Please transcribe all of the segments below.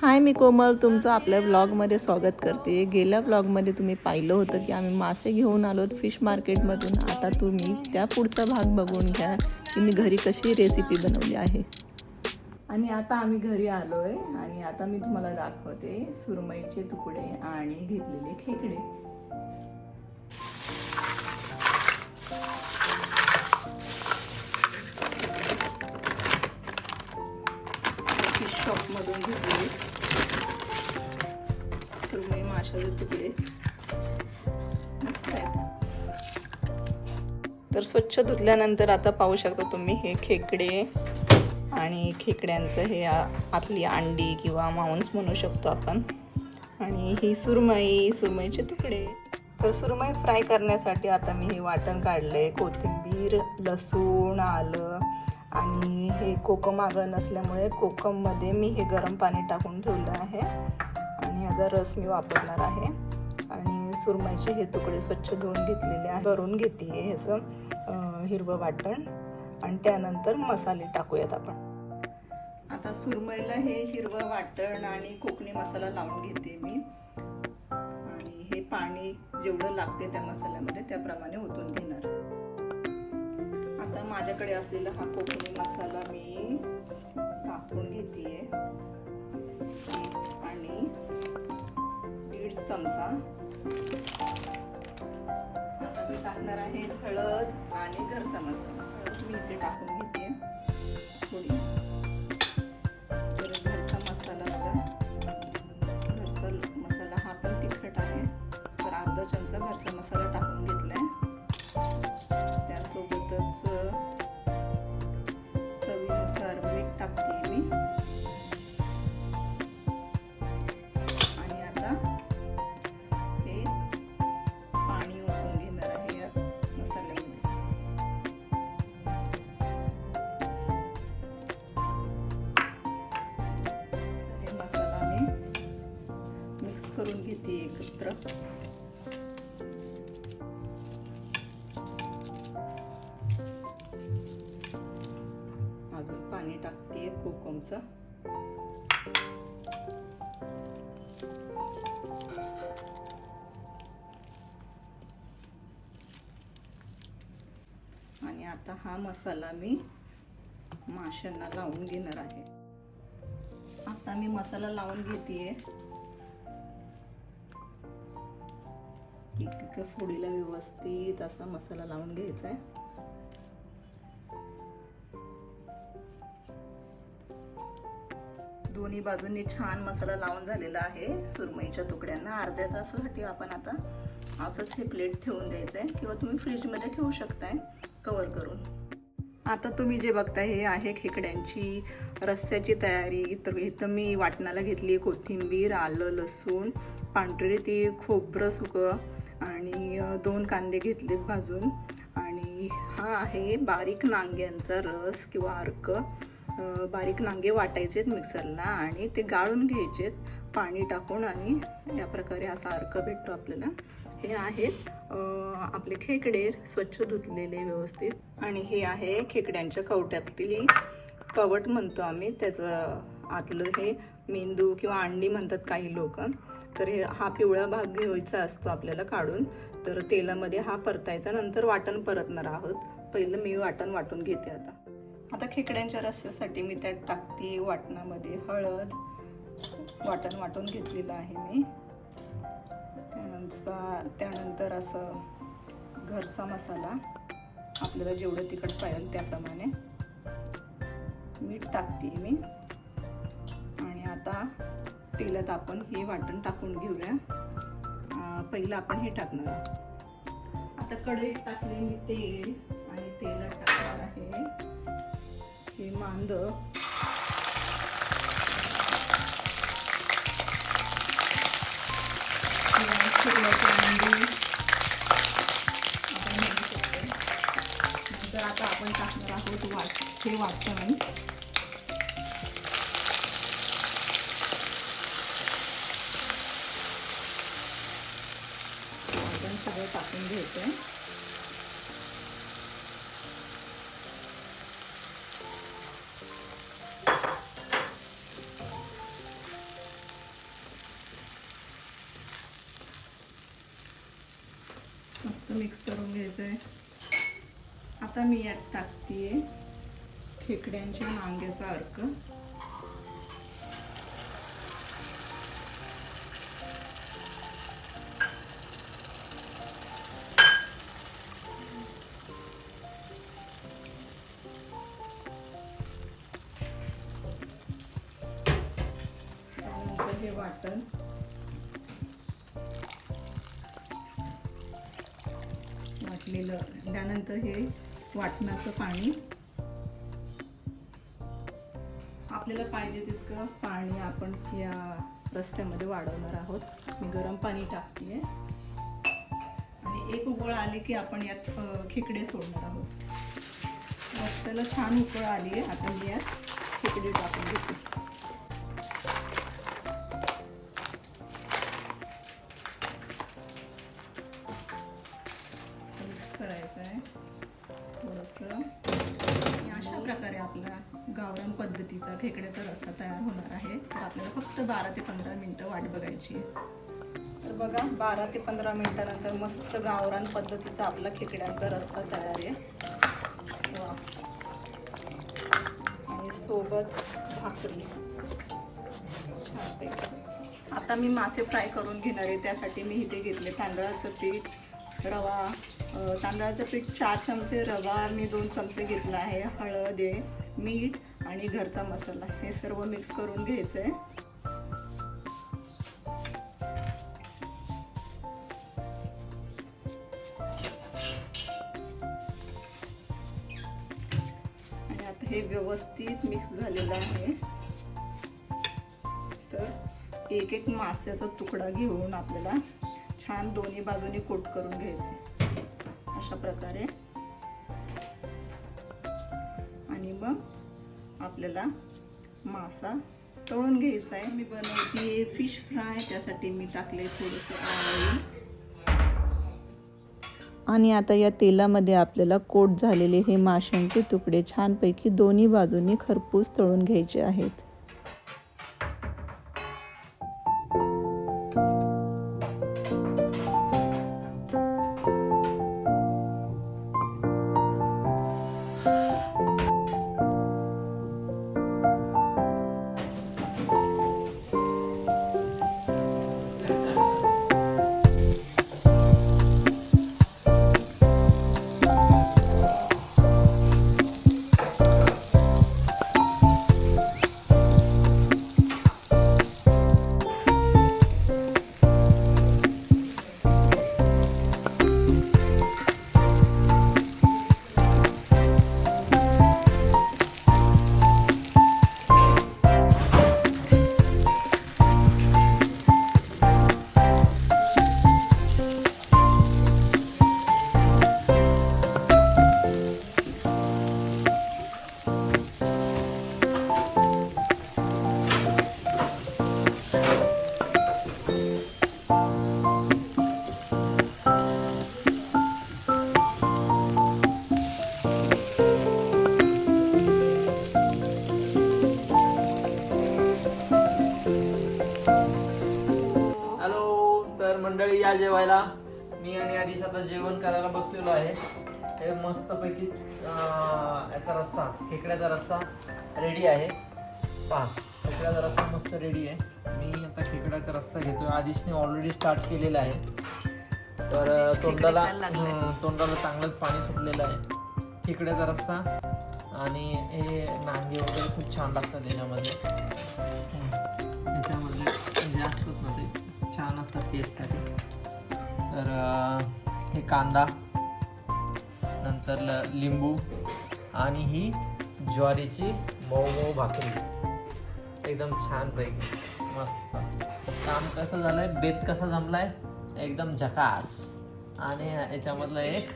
हाय मी कोमल. तुमचं आपल्या ब्लॉगमध्ये स्वागत करते. गेल्या ब्लॉगमध्ये तुम्ही पाहिलं होतं की आम्ही मासे घेऊन आलो फिश मार्केटमधून आता तुम्ही त्या पुढचा भाग बघून घ्या की मी घरी कशी रेसिपी बनवली आहे. आणि आता आम्ही घरी आलो आहे आणि आता मी तुम्हाला दाखवते सुरमईचे तुकडे आणि घेतलेले खेकडे. तर स्वच्छ धुतल्यानंतर आता पाहू शकता तुम्ही हे खेकडे आणि खेकड्यांचं हे आतली अंडी किंवा मांस म्हणू शकतो आपण. आणि ही सुरमई सुरमईचे तुकडे. तर सुरमई फ्राय करण्यासाठी आता मी हे वाटण काढले कोथिंबीर लसूण आलं आणि हे कोकम आगळ नसल्यामुळे कोकममध्ये मी हे गरम पाणी टाकून ठेवलं आहे. आणि याचा रस मी वापरणार आहे. सुरमईचे हे तुकडे स्वच्छ धुवून घेतलेले आहे. करून घेते ह्याचं हिरवं वाटण. आणि त्यानंतर मसाले टाकूयात आपण. आता सुरमईला हे हिरवं वाटण आणि कोकणी मसाला लावून घेते मी. आणि हे पाणी जेवढं लागते त्या मसाल्यामध्ये त्याप्रमाणे ओतून घेणार. आता माझ्याकडे असलेला हा कोकणी मसाला मी टाकून घेते आणि दीड चमचा आता मी टाकणार आहे हळद आणि घरचा मसाला. हळद मी इथे टाकून घेते. थोडी. घरचा मसाला बघा. घरचा मसाला हा पण तिखट आहे. तर अर्धा चमचा घरचा मसाला पाणी टाकते कोकमचं. आणि आता हा मसाला मी माशांना लावून घेणार आहे. आता मी मसाला लावून घेते एक फोडीला व्यवस्थित असा मसाला लावून घ्यायचा आहे दोन्ही बाजूंनी छान मसाला लावून झालेला आहे. सुरमईच्या तुकड्यांना अर्ध्या तासासाठी आपण आता असंच हे प्लेट ठेवून द्यायचं आहे किंवा तुम्ही फ्रीजमध्ये ठेवू शकताय कवर करून. आता तुम्ही जे बघताय हे आहे खेकड्यांची रस्स्याची तयारी. तर इथं मी वाटणाला घेतली कोथिंबीर आलं लसूण पांढरी ती खोबरं सुकं आणि दोन कांदे घेतलेत भाजून. आणि हा आहे बारीक नांग्यांचा रस किंवा अर्क. बारीक नांगे वाटायचेत मिक्सरला आणि ते गाळून घ्यायचेत पाणी टाकून आणि या प्रकारे असा अर्क भेटतो आपल्याला. हे आहेत आपले खेकडे स्वच्छ धुतलेले व्यवस्थित. आणि हे आहे खेकड्यांच्या कवट्यातली कवट म्हणतो आम्ही. त्याचं आतलं हे मेंदू किंवा अंडी म्हणतात काही लोक. तर हे हा पिवळा भाग घ्यायचा असतो आपल्याला काढून. तर तेलामध्ये हा परतायचा नंतर वाटण परतणार आहोत. पहिलं मी वाटण वाटून घेते आता. आता खेकड्यांच्या रस्स्यासाठी मी त्यात टाकते वाटणामध्ये हळद. वाटण वाटून घेतलेलं आहे मी. त्यानुसार त्यानंतर असं घरचा मसाला. आपल्याला जेवढं तिखट पाहिजे त्याप्रमाणे. मीठ टाकते मी. आणि आता तेलात आपण हे वाटण टाकून घेऊया. पहिलं आपण हे टाकणार. आता कढईत टाकले मी तेल. आणि तेलात टाकणार आहे. मांद नंतर आता आपण टाकणार आहोत वाट हे वाटण मस्त मिक्स करून घ्यायचं आहे आता मी यात टाकते खेकड्यांच्या मांग्याचा अर्क. त्यानंतर हे वाटणाचं पाणी. आपल्याला पाहिजे तितकं पाणी आपण या रस्त्यामध्ये वाढवणार आहोत. मी गरम पाणी टाकते आणि एक उकळ आली की आपण यात खेकडे सोडणार आहोत. रस्त्याला छान उकळ आली आहे आता मी यात खेकडे टाकून घेते. खेकड्याचा रस्सा तयार होणार आहे. तर आपल्याला फक्त बारा ते पंधरा मिनटं वाट बघायची आहे. तर बघा बारा ते पंधरा मिनटानंतर मस्त गावरान पद्धतीचा आपला खेकड्यांचा रस्सा तयार आहे. वा. आणि सोबत भाकरी. छानपैकी आता मी मासे फ्राय करून घेणार आहे त्यासाठी मी इथे घेतले तांदळाचं पीठ रवा. तांदळाचं पीठ चार चमचे रवा मी दोन चमचे घेतला आहे हळद आहे. मीठ आणि घरचा मसाला हे सर्व मिक्स करून घ्यायचं आहे आणि आता हे व्यवस्थित मिक्स झालेलं आहे. तर एक एक मास्याचा तुकडा घेऊन आपल्याला छान दोन्ही बाजूनी कोट करून घ्यायचे अशा प्रकारे. आपल्याला मासा तळून घ्यायचा आहे. मी बनवते फिश फ्राय त्यासाठी मी टाकले थोडंसं ऑइल आणि आता या तेलामध्ये आपल्याला कोट झालेले हे माशांचे तुकडे छानपैकी दोन्ही बाजूंनी खरपूस तळून घ्यायचे आहेत. आदिश आता जेवण करायला बसलेलो आहे. हे मस्तपैकी याचा रस्सा खेकड्याचा रस्सा रेडी आहे. पहा खेकड्याचा रस्सा मस्त रेडी आहे. मी आता खेकड्याचा रस्सा घेतोय. आदिशने ऑलरेडी स्टार्ट केलेला आहे. तर तोंडाला तोंडाला चांगलंच पाणी सुटलेलं आहे. खेकड्याचा रस्सा आणि हे नांगे वगैरे खूप छान लागतात त्याच्यामध्ये याच्यामध्ये. जे असतात ना ते छान असतात टेस्टसाठी तर हे कांदा नंतर ल लिंबू आणि ही ज्वारीची मऊ मऊ भाकरी. एकदम छान पैकी मस्त. काम कसं झालंय? बेत कसा जमलाय? एकदम झकास. आणि याच्यामधलं एक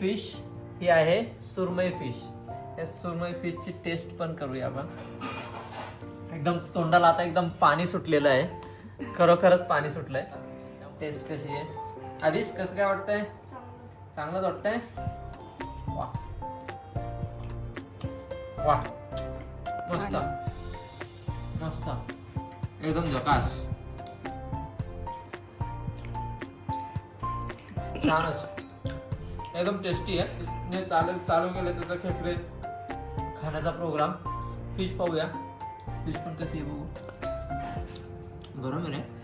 फिश ही आहे सुरमई फिश. या सुरमई फिशची टेस्ट पण करूया आपण. एकदम तोंडाला आता एकदम पाणी सुटलेलं आहे. खरोखरच पाणी सुटलंय. टेस्ट कशी आहे? आधीच कसं काय वाटतंय? चांगलंच वाटतंय? वा. वा. मस्त. मस्त. एकदम झकास. छानच. एकदम टेस्टी आहे. ने चालेल चालू केलं त्याचा खेकडे. खाण्याचा प्रोग्राम फिश पाहूया. फिश पण कशी बघू. गरम आहे रे.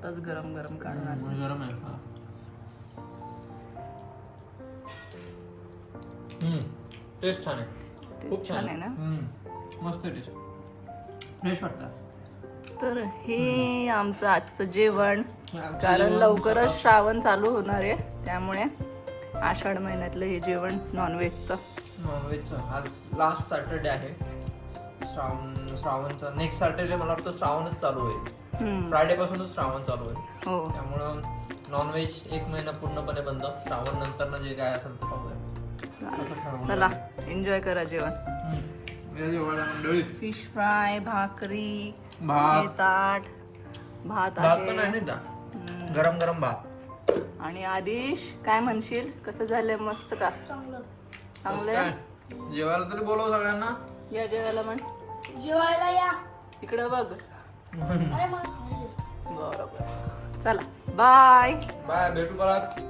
आत्ताच गरम गरम काढून आणलं. गरम आहे. हम्म टेस्ट छान आहे. खूप टेस्ट छान आहे. ना? हम्म. मस्त टेस्ट फ्रेश वाटतं. तर हे आमचं आजचं जेवण. कारण लवकरच श्रावण चालू होणार आहे. त्यामुळे आषाढ महिन्यातलं हे जेवण नॉनव्हेजचं नॉनव्हेजचं आज लास्ट सॅटर्डे आहे. श्रावण श्रावणचा. नेक्स्ट सॅटर्डे मला वाटतं श्रावणच चालू होईल. फ्रायडे पासूनच श्रावण चालू होईल हो. त्यामुळं नॉनव्हेज एक महिना पूर्णपणे बंद. श्रावण नंतर जे काय असेल ते पाहूया. चला एन्जॉय करा जेवण. फिश फ्राय भाकरी भात. ताट भात भात पण आहे आहे ना इथं. गरम गरम भात. आणि आदिश काय म्हणशील? कसं झालंय? मस्त का? चांगलं? जेवायला तरी बोलव सगळ्यांना. या जेवायला म्हण. जेवायला या. इकडं बघ. बरोबर. चला. बाय बाय भेटू परत.